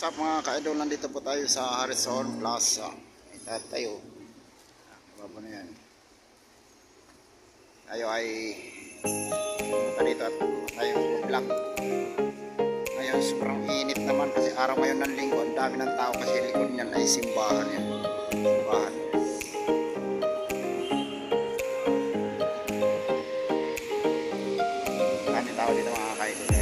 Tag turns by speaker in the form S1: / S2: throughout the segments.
S1: What's up mga ka-idol? Nandito po tayo sa Harrison Plaza. Ito tayo. Baba na yan. Tayo ay dito at tayo vlog. Ngayon sobrang init naman kasi araw ngayon ng linggo. Ang dami ng tao kasi likod niyan ay simbahan yan. Simbahan. Dami tao dito mga ka-idol.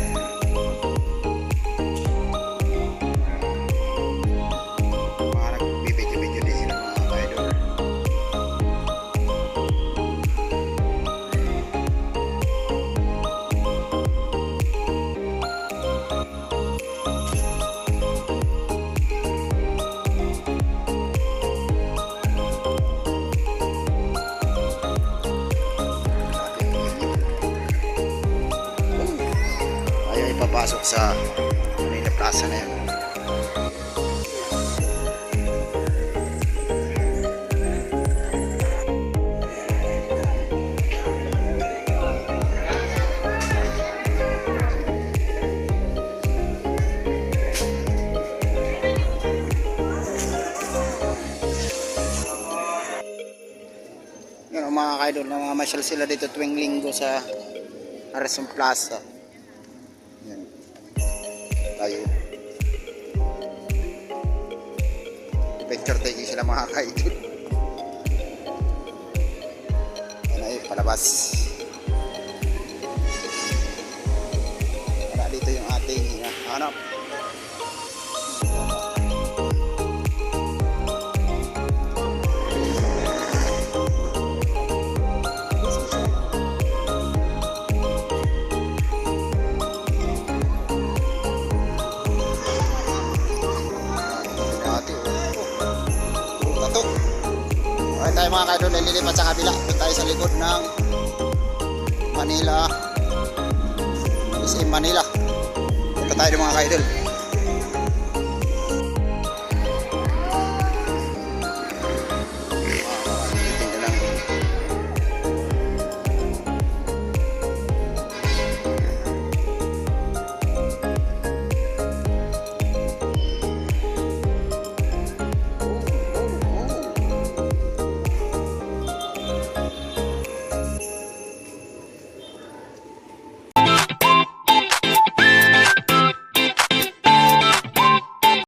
S1: Ayaw ipapasok sa Manila Plaza na ang mga kaidol na mga masyal sila dito tuwing linggo sa Harrison Plaza. Tayo. Picture taking sila mga kaidol. Yan ay palabas. Wala dito yung ating ah, hanap. Okay tayo mga kaidol, nililipat sa kabila. Punta tayo sa likod ng Manila. SM Manila. Punta tayo mga kaidol.